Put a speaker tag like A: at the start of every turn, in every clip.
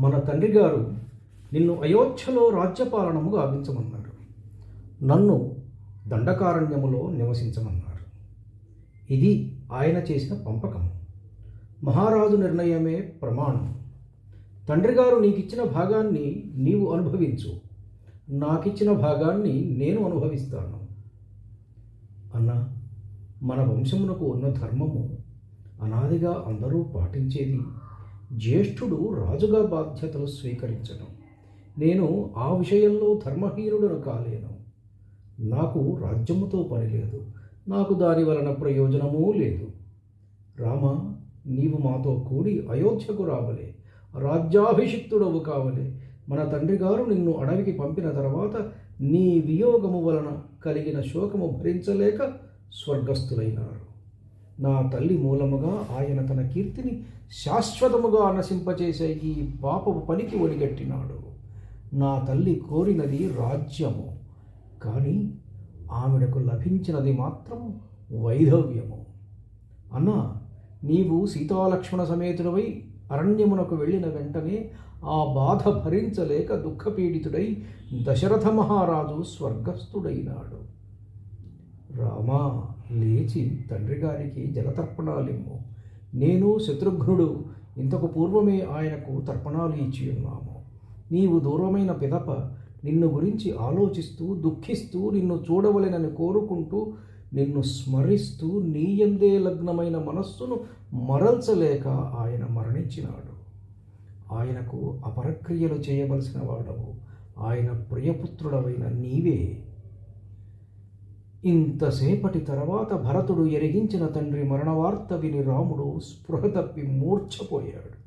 A: మన తండ్రి గారు నిన్ను అయోధ్యలో రాజ్యపాలనము గావించమన్నారు నన్ను దండకారణ్యములో నివసించమన్నారు. ఇది ఆయన చేసిన పంపకం మహారాజు నిర్ణయమే ప్రమాణం. తండ్రి గారు నీకిచ్చిన భాగాన్ని నీవు అనుభవించు. నాకిచ్చిన భాగాన్ని నేను అనుభవిస్తాను. అన్న మన వంశమునకు ఉన్న ధర్మము అనాదిగా అందరూ పాటించేది జ్యేష్ఠుడు రాజుగా బాధ్యతలు స్వీకరించడం నేను ఆ విషయంలో ధర్మహీనుడను కాలేను. నాకు రాజ్యముతో పని లేదు. నాకు దాని వలన ప్రయోజనమూ లేదు. రామ నీవు మాతో కూడి అయోధ్యకు రావలే. రాజ్యాభిషిక్తుడవు కావలే. మన తండ్రి గారు నిన్ను అడవికి పంపిన తర్వాత నీ వియోగము వలన కలిగిన శోకము భరించలేక స్వర్గస్థులైనారు. నా తల్లి మూలముగా ఆయన తన కీర్తిని శాశ్వతముగా నశింపచేసే ఈ పాపపు పనికి ఒడిగట్టినాడు నా తల్లి కోరినది రాజ్యము కానీ ఆమెడకు లభించినది మాత్రం వైధవ్యము. అన్నా నీవు సీతాలక్ష్మణ సమేతుడవై అరణ్యమునకు వెళ్ళిన వెంటనే ఆ బాధ భరించలేక దుఃఖపీడితుడై దశరథ మహారాజు స్వర్గస్థుడైనాడు. రామా లేచి తండ్రి గారికి జలతర్పణాలిమ్ము. నేను శత్రుఘ్నుడు ఇంతకు పూర్వమే ఆయనకు తర్పణాలు ఇచ్చి ఉన్నాము. నీవు దూరమైన పిదప నిన్ను గురించి ఆలోచిస్తూ దుఃఖిస్తూ నిన్ను చూడవలెనని కోరుకుంటూ నిన్ను స్మరిస్తూ నీయందే లగ్నమైన మనస్సును మరల్చలేక ఆయన మరణించినాడు. ఆయనకు అపరక్రియలు చేయవలసిన వాడవు. ఆయన ప్రియపుత్రుడవైన నీవే. ఇంతసేపటి తర్వాత భరతుడు ఎరిగించిన తండ్రి మరణవార్త విని రాముడు స్పృహ తప్పి మూర్ఛపోయాడు.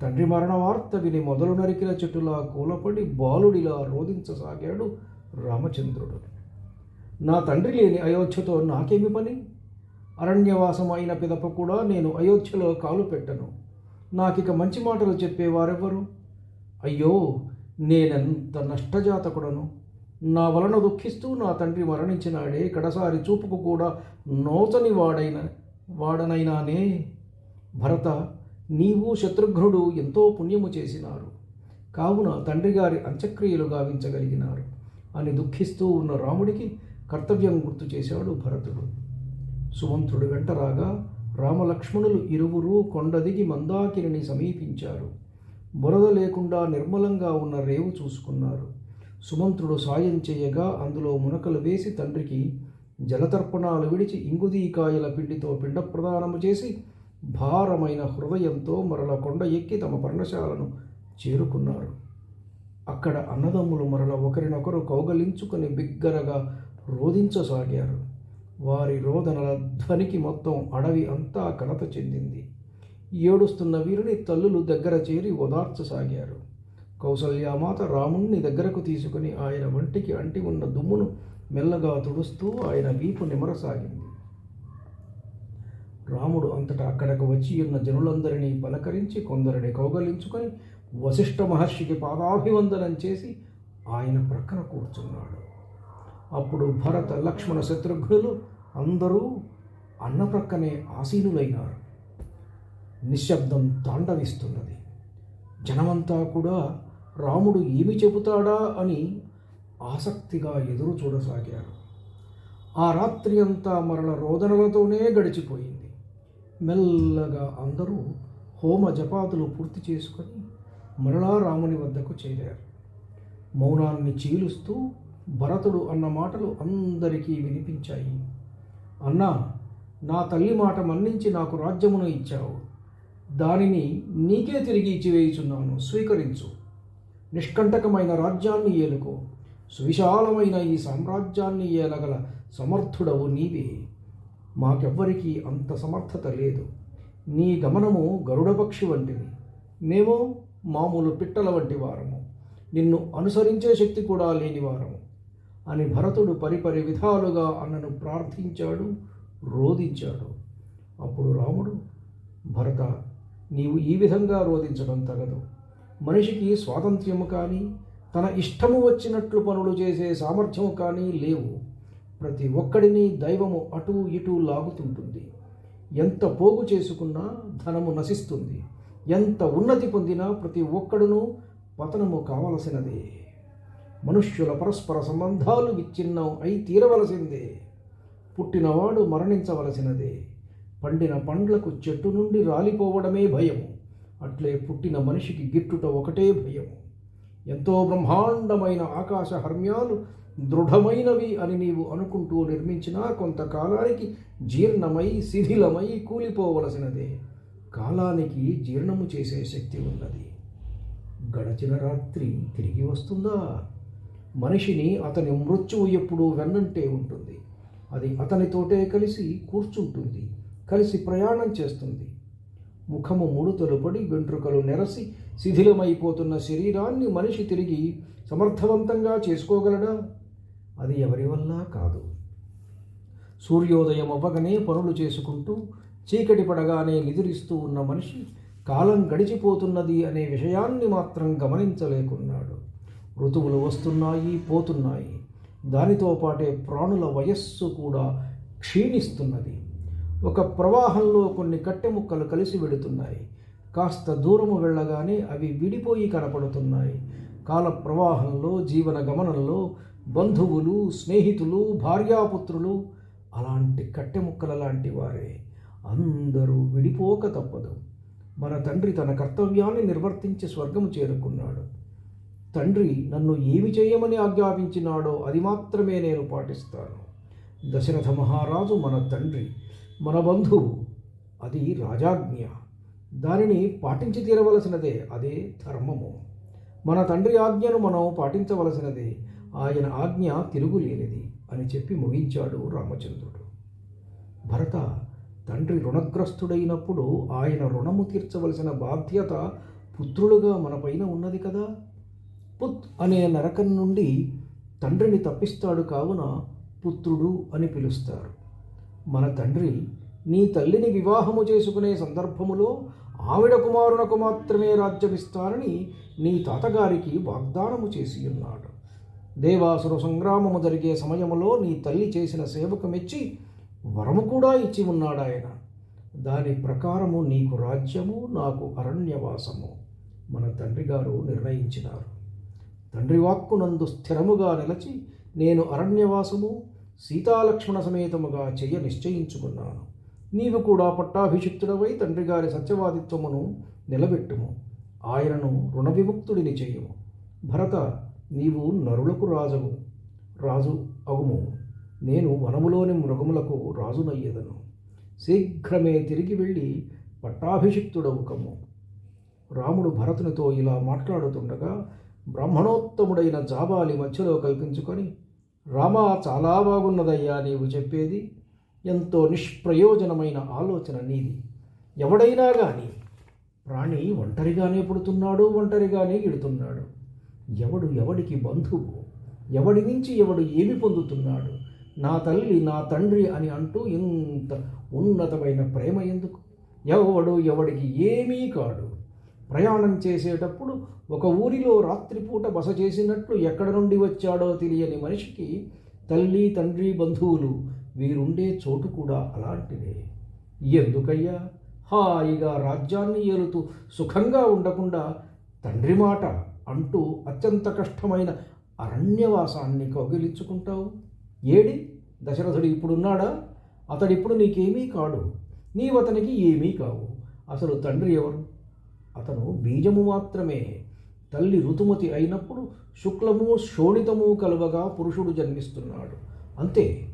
A: తండ్రి మరణవార్త విని మొదలు నరికిన చెట్టులా కూలపడి బాలుడిలా రోధించసాగాడు రామచంద్రుడు. నా తండ్రి లేని అయోధ్యతో నాకేమి పని? అరణ్యవాసం అయిన పిదప కూడా నేను అయోధ్యలో కాలు పెట్టను. నాకిక మంచి మాటలు చెప్పేవారెవ్వరు? అయ్యో నేనెంత నష్టజాతకుడను? నా వలన దుఃఖిస్తూ నా తండ్రి మరణించినాడే కడసారి చూపుకు కూడా నోచని వాడైన వాడనైనానే. భరత నీవు శత్రుఘ్నుడు ఎంతో పుణ్యము చేసినారు. కావున తండ్రి గారి అంత్యక్రియలు గావించగలిగినారు అని దుఃఖిస్తూ ఉన్న రాముడికి కర్తవ్యం గుర్తు చేశాడు భరతుడు. సుమంత్రుడు వెంట రాగా రామలక్ష్మణులు ఇరువురు కొండదిగి మందాకిరిని సమీపించారు. బురద లేకుండా నిర్మలంగా ఉన్న రేవు చూసుకున్నారు. సుమంత్రుడు సాయం చేయగా అందులో మునకలు వేసి తండ్రికి జలతర్పణాలు విడిచి ఇంగుదీకాయల పిండితో పిండ ప్రదానము చేసి భారమైన హృదయంతో మరల కొండ ఎక్కి తమ పర్ణశాలను చేరుకున్నారు. అక్కడ అన్నదమ్ములు మరల ఒకరినొకరు కౌగలించుకుని బిగ్గరగా రోధించసాగారు. వారి రోదనల ధ్వనికి మొత్తం అడవి అంతా కలత చెందింది. ఏడుస్తున్న వీరిని తల్లులు దగ్గర చేరి ఓదార్చసాగారు. కౌసల్యామాత రాముణ్ణి దగ్గరకు తీసుకుని ఆయన వంటికి అంటి ఉన్న దుమ్మును మెల్లగా తుడుస్తూ ఆయన వీపు నిమరసాగింది. రాముడు అంతటా అక్కడకు వచ్చి ఉన్న జనులందరినీ పలకరించి కొందరిని కౌగలించుకొని వశిష్ఠ మహర్షికి పాదాభివందనం చేసి ఆయన ప్రక్కన కూర్చున్నాడు. అప్పుడు భరత లక్ష్మణ శత్రుఘ్నులు అందరూ అన్న ప్రక్కనే ఆసీనులైనారు. నిశ్శబ్దం తాండవిస్తున్నది. జనమంతా కూడా రాముడు ఏమి చెబుతాడా అని ఆసక్తిగా ఎదురు చూడసాగారు. ఆ రాత్రి అంతా మరల రోదనలతోనే గడిచిపోయింది. మెల్లగా అందరూ హోమ జపాతులు పూర్తి చేసుకొని మరలా రాముని వద్దకు చేరారు. మౌనాన్ని చీలుస్తూ భరతుడు అన్న మాటలు అందరికీ వినిపించాయి. అన్నా నా తల్లి మాట మన్నించి నాకు రాజ్యమును ఇచ్చావు. దానిని నీకే తిరిగి ఇచ్చివేయుచున్నాను. స్వీకరించు. నిష్కంటకమైన రాజ్యాన్ని ఏలుకో. సువిశాలమైన ఈ సామ్రాజ్యాన్ని ఏలగల సమర్థుడవు నీవే. మాకెవ్వరికీ అంత సమర్థత లేదు. నీ గమనము గరుడపక్షి వంటిది. మేము మామూలు పిట్టల వంటి వారము. నిన్ను అనుసరించే శక్తి కూడా లేని వారము. అని భరతుడు పరిపరి విధాలుగా అన్నను ప్రార్థించాడు రోధించాడు. అప్పుడు రాముడు భరత నీవు ఈ విధంగా రోధించడం తగదు. మనిషికి స్వాతంత్ర్యము కానీ తన ఇష్టము వచ్చినట్లు పనులు చేసే సామర్థ్యము కానీ లేవు. ప్రతి ఒక్కడిని దైవము అటు ఇటు లాగుతుంటుంది. ఎంత పోగు చేసుకున్నా ధనము నశిస్తుంది. ఎంత ఉన్నతి పొందినా ప్రతి ఒక్కడును పతనము కావలసినదే. మనుష్యుల పరస్పర సంబంధాలు విచ్ఛిన్నం అయి తీరవలసిందే. పుట్టినవాడు మరణించవలసినదే. పండిన పండ్లకు చెట్టు నుండి రాలిపోవడమే భయము. అట్లే పుట్టిన మనిషికి గిట్టుట ఒకటే భయము. ఎంతో బ్రహ్మాండమైన ఆకాశ హర్మ్యాలు దృఢమైనవి అని నీవు అనుకుంటూ నిర్మించినా కొంతకాలానికి జీర్ణమై శిథిలమై కూలిపోవలసినదే. కాలానికి జీర్ణము చేసే శక్తి ఉన్నది. గడచిన రాత్రి తిరిగి వస్తుందా? మనిషిని అతని మృత్యువు ఎప్పుడూ వెన్నంటే ఉంటుంది. అది అతనితోటే కలిసి కూర్చుంటుంది కలిసి ప్రయాణం చేస్తుంది. ముఖము ముడుతలు పడి వెంట్రుకలు నెరసి శిథిలమైపోతున్న శరీరాన్ని మనిషి తిరిగి సమర్థవంతంగా చేసుకోగలడా? అది ఎవరి వల్ల కాదు. సూర్యోదయం అవ్వగానే పనులు చేసుకుంటూ చీకటి పడగానే నిద్రిస్తూ ఉన్న మనిషి కాలం గడిచిపోతున్నది అనే విషయాన్ని మాత్రం గమనించలేకున్నాడు. ఋతువులు వస్తున్నాయి పోతున్నాయి. దానితో పాటే ప్రాణుల వయస్సు కూడా క్షీణిస్తున్నది. ఒక ప్రవాహంలో కొన్ని కట్టె ముక్కలు కలిసి వెడుతున్నాయి. కాస్త దూరము వెళ్ళగానే అవి విడిపోయి కనపడుతున్నాయి. కాల ప్రవాహంలో జీవన గమనంలో బంధువులు స్నేహితులు భార్యాపుత్రులు అలాంటి కట్టె ముక్కల లాంటి వారే. అందరూ విడిపోక తప్పదు. మన తండ్రి తన కర్తవ్యాన్ని నిర్వర్తించి స్వర్గము చేరుకున్నాడు. తండ్రి నన్ను ఏమి చేయమని ఆజ్ఞాపించినాడో అది మాత్రమే నేను పాటిస్తాను. దశరథ మహారాజు మన తండ్రి. మన బంధువు అది రాజాజ్ఞ. దానిని పాటించి తీరవలసినదే అదే ధర్మము. మన తండ్రి ఆజ్ఞను మనం పాటించవలసినదే. ఆయన ఆజ్ఞ తిరుగులేనిది అని చెప్పి ముగించాడు రామచంద్రుడు. భరత తండ్రి రుణగ్రస్తుడైనప్పుడు ఆయన రుణము తీర్చవలసిన బాధ్యత పుత్రులుగా మనపైన ఉన్నది కదా. పుత్ అనే నరకం నుండి తండ్రిని తప్పిస్తాడు కావున పుత్రుడు అని పిలుస్తారు. మన తండ్రి నీ తల్లిని వివాహము చేసుకునే సందర్భములో ఆవిడ కుమారునకు మాత్రమే రాజ్యమిస్తానని నీ తాతగారికి వాగ్దానము చేసి ఉన్నాడు. దేవాసుర సంగ్రామము జరిగే సమయములో నీ తల్లి చేసిన సేవకు మెచ్చి వరము కూడా ఇచ్చి ఉన్నాడాయన దాని ప్రకారము నీకు రాజ్యము నాకు అరణ్యవాసము మన తండ్రి గారు నిర్ణయించినారు. తండ్రి వాక్కునందు స్థిరముగా నిలచి నేను అరణ్యవాసము సీతాలక్ష్మణ సమేతముగా చెయ్య నిశ్చయించుకున్నాను నీవు కూడా పట్టాభిషిక్తుడవై తండ్రి గారి సత్యవాదిత్వమును నిలబెట్టుము. ఆయనను రుణ విముక్తుడిని చేయుము. భరత నీవు నరులకు రాజవు. రాజు అగుము. నేను వనములోని మృగములకు రాజునయ్యేదను. శీఘ్రమే తిరిగి వెళ్ళి పట్టాభిషిక్తుడవుకము రాముడు భరతునితో ఇలా మాట్లాడుతుండగా బ్రాహ్మణోత్తముడైన జాబాలి మధ్యలో కల్పించుకొని రామా చాలా బాగున్నదయ్యా నీవు చెప్పేది. ఎంతో నిష్ప్రయోజనమైన ఆలోచన నీది. ఎవడైనా కానీ ప్రాణి ఒంటరిగానే పుడుతున్నాడు ఒంటరిగానే ఇడుతున్నాడు ఎవడు ఎవడికి బంధువు ఎవడి నుంచి ఎవడు ఏమి పొందుతున్నాడు? నా తల్లి నా తండ్రి అని అంటూ ఇంత ఉన్నతమైన ప్రేమ ఎందుకు? ఎవడు ఎవడికి ఏమీ కాడు. ప్రయాణం చేసేటప్పుడు ఒక ఊరిలో రాత్రిపూట బస చేసినట్లు ఎక్కడ నుండి వచ్చాడో తెలియని మనిషికి తల్లి తండ్రి బంధువులు వీరుండే చోటు కూడా అలాంటిదే. ఎందుకయ్యా? హాయిగా రాజ్యాన్ని ఏలుతూ సుఖంగా ఉండకుండా తండ్రి మాట అంటూ అత్యంత కష్టమైన అరణ్యవాసాన్ని కౌగిలించుకుంటావు. ఏడి? దశరథుడు ఇప్పుడున్నాడా? అతడిప్పుడు నీకేమీ కాడు. నీవు అతనికి ఏమీ కావు. అసలు తండ్రి ఎవరు? అతను బీజము మాత్రమే. తల్లి ఋతుమతి అయినప్పుడు శుక్లము శోణితము కలువగా పురుషుడు జన్మిస్తున్నాడు. అంతే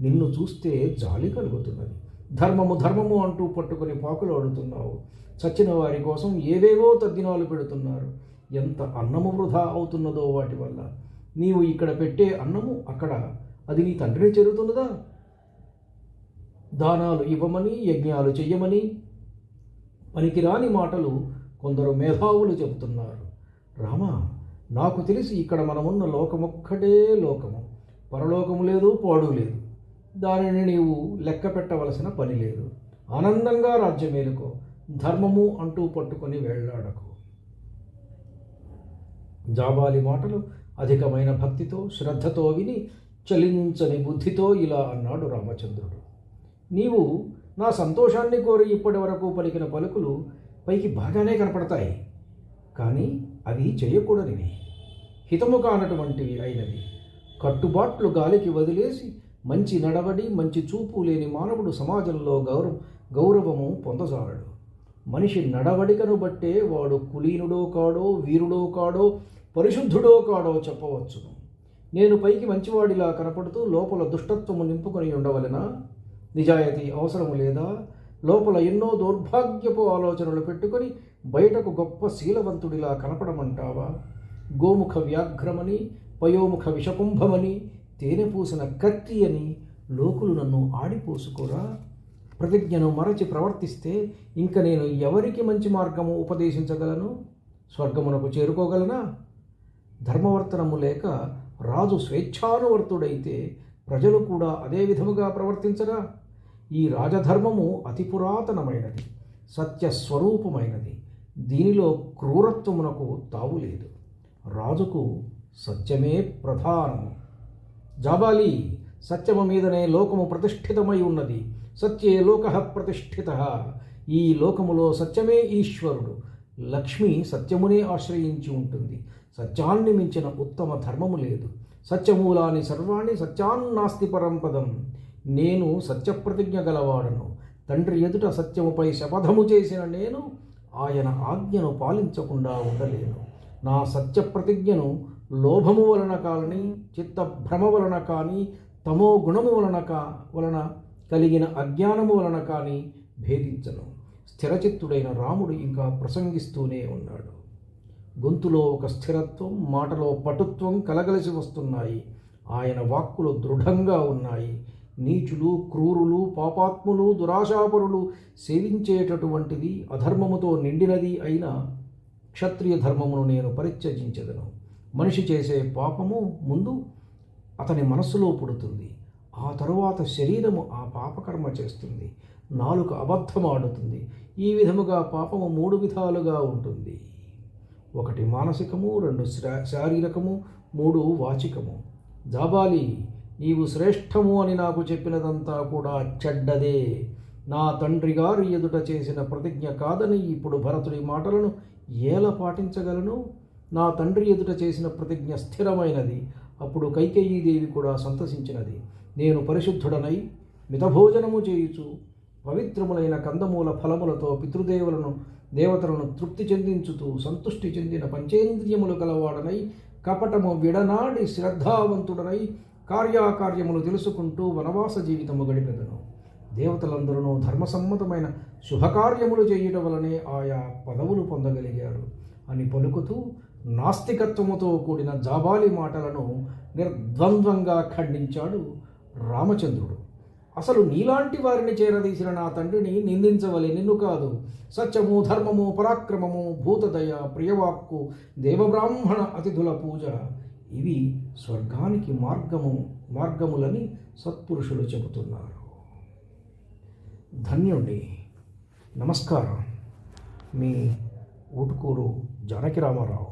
A: నిన్ను చూస్తే జాలి కలుగుతున్నది. ధర్మము ధర్మము అంటూ పట్టుకొని పాకులాడుతున్నావు చచ్చిన వారి కోసం ఏవేవో తద్దినాలు పెడుతున్నారు. ఎంత అన్నము వృధా అవుతున్నదో వాటి వల్ల. నీవు ఇక్కడ పెట్టే అన్నము అక్కడ. అది నీ తండ్రిని చేరుతున్నదా? దానాలు ఇవ్వమని యజ్ఞాలు చెయ్యమని. పనికిరాని మాటలు కొందరు మేధావులు చెబుతున్నారు రామ నాకు తెలిసి ఇక్కడ మనమున్న లోకమొక్కటే లోకము. పరలోకము లేదు పాడు లేదు. దానిని నీవు లెక్క పెట్టవలసిన పని లేదు. ఆనందంగా రాజ్యమేలుకో ధర్మము అంటూ పట్టుకొని వెళ్ళాడకు జాబాలి మాటలు అధికమైన భక్తితో శ్రద్ధతో విని చలించని బుద్ధితో ఇలా అన్నాడు రామచంద్రుడు నీవు నా సంతోషాన్ని కోరి ఇప్పటి వరకు పలికిన పలుకులు పైకి బాగానే కనపడతాయి. కానీ అవి చేయకూడనివి. హితము కానటువంటివి అయినవి. కట్టుబాట్లు గాలికి వదిలేసి మంచి నడవడి మంచి చూపు లేని మానవుడు సమాజంలో గౌరవ గౌరవము పొందజాలడు మనిషి నడవడికను బట్టే వాడు కులీనుడో కాడో వీరుడో కాడో పరిశుద్ధుడో కాడో చెప్పవచ్చును. నేను పైకి మంచివాడిలా కనపడుతూ లోపల దుష్టత్వము నింపుకొని ఉండవలన? నిజాయితీ అవసరము లేదా? లోపల ఎన్నో దౌర్భాగ్యపు ఆలోచనలు పెట్టుకొని బయటకు గొప్ప శీలవంతుడిలా కనపడమంటావా? గోముఖ వ్యాఘ్రమని పయోముఖ విషకుంభమని తేనె పూసిన కత్తి అని లోకులు నన్ను ఆడిపోసుకోరా? ప్రతిజ్ఞను మరచి ప్రవర్తిస్తే ఇంక నేను ఎవరికి మంచి మార్గము ఉపదేశించగలను? స్వర్గమునకు చేరుకోగలనా? ధర్మవర్తనము లేక రాజు స్వేచ్ఛానువర్తుడైతే ప్రజలు కూడా అదే విధముగా ప్రవర్తించరా? ఈ రాజధర్మము అతి పురాతనమైనది సత్యస్వరూపమైనది. దీనిలో క్రూరత్వమునకు తావులేదు రాజుకు సత్యమే ప్రధానము జాబాలి సత్యము మీదనే లోకము ప్రతిష్ఠితమై ఉన్నది. సత్యే లోక ప్రతిష్ఠిత. ఈ లోకములో సత్యమే ఈశ్వరుడు. లక్ష్మి సత్యమునే ఆశ్రయించి ఉంటుంది. సత్యాన్ని మించిన ఉత్తమ ధర్మము లేదు. సత్యమూలాని సర్వాణి సత్యాన్నాస్తి పరంపదం. నేను సత్యప్రతిజ్ఞ గలవాడను. తండ్రి ఎదుట సత్యముపై శపథము చేసిన నేను ఆయన ఆజ్ఞను పాలించకుండా ఉండలేను. నా సత్యప్రతిజ్ఞను లోభము వలన కానీ చిత్తభ్రమ వలన కానీ తమో గుణము వలన కా వలన కలిగిన అజ్ఞానము వలన కానీ భేదించను. స్థిరచిత్తుడైన రాముడు ఇంకా ప్రసంగిస్తూనే ఉన్నాడు. గొంతులో ఒక స్థిరత్వం మాటలో పటుత్వం కలగలిసి వస్తున్నాయి. ఆయన వాక్కులు దృఢంగా ఉన్నాయి. నీచులు క్రూరులు పాపాత్ములు దురాశాపరులు సేవించేటటువంటిది అధర్మముతో నిండినది అయిన క్షత్రియ ధర్మమును నేను పరిత్యజించదను. మనిషి చేసే పాపము ముందు అతని మనస్సులో పుడుతుంది. ఆ తరువాత శరీరము ఆ పాపకర్మ చేస్తుంది. నాలుక అబద్ధమాడుతుంది. ఈ విధముగా పాపము మూడు విధాలుగా ఉంటుంది. ఒకటి మానసికము రెండు శారీరకము మూడు వాచికము. జాబాలి నీవు శ్రేష్టము అని నాకు చెప్పినదంతా కూడా చెడ్డదే. నా తండ్రి గారు ఎదుట చేసిన ప్రతిజ్ఞ కాదని ఇప్పుడు భరతుడి మాటలను ఎలా పాటించగలను? నా తండ్రి ఎదుట చేసిన ప్రతిజ్ఞ స్థిరమైనది. అప్పుడు కైకేయీదేవి కూడా సంతసించినది. నేను పరిశుద్ధుడనై మితభోజనము చేయుచు పవిత్రములైన కందమూల ఫలములతో పితృదేవులను దేవతలను తృప్తి చెందించుతూ సంతుష్టి చెందిన పంచేంద్రియములు గలవాడనై కపటము విడనాడి శ్రద్ధావంతుడనై కార్యాకార్యములు తెలుసుకుంటూ వనవాస జీవితము గడిపెదను. దేవతలందరూ ధర్మసమ్మతమైన శుభకార్యములు చేయుట వలనే ఆయా పదవులు పొందగలిగారు. అని పలుకుతూ నాస్తికత్వముతో కూడిన జాబాలి మాటలను నిర్ద్వంద్వంగా ఖండించాడు రామచంద్రుడు. అసలు నీలాంటి వారిని చేరదీసిన నా తండ్రిని నిందించవలే నిన్ను కాదు. సత్యము ధర్మము పరాక్రమము భూతదయ ప్రియవాక్కు దేవబ్రాహ్మణ అతిథుల పూజ ఇవి స్వర్గానికి మార్గము మార్గములని సత్పురుషులు చెబుతున్నారు. ధన్యుణ్ణి నమస్కారం. మీ ఊటుకూరు జానకి రామారావు.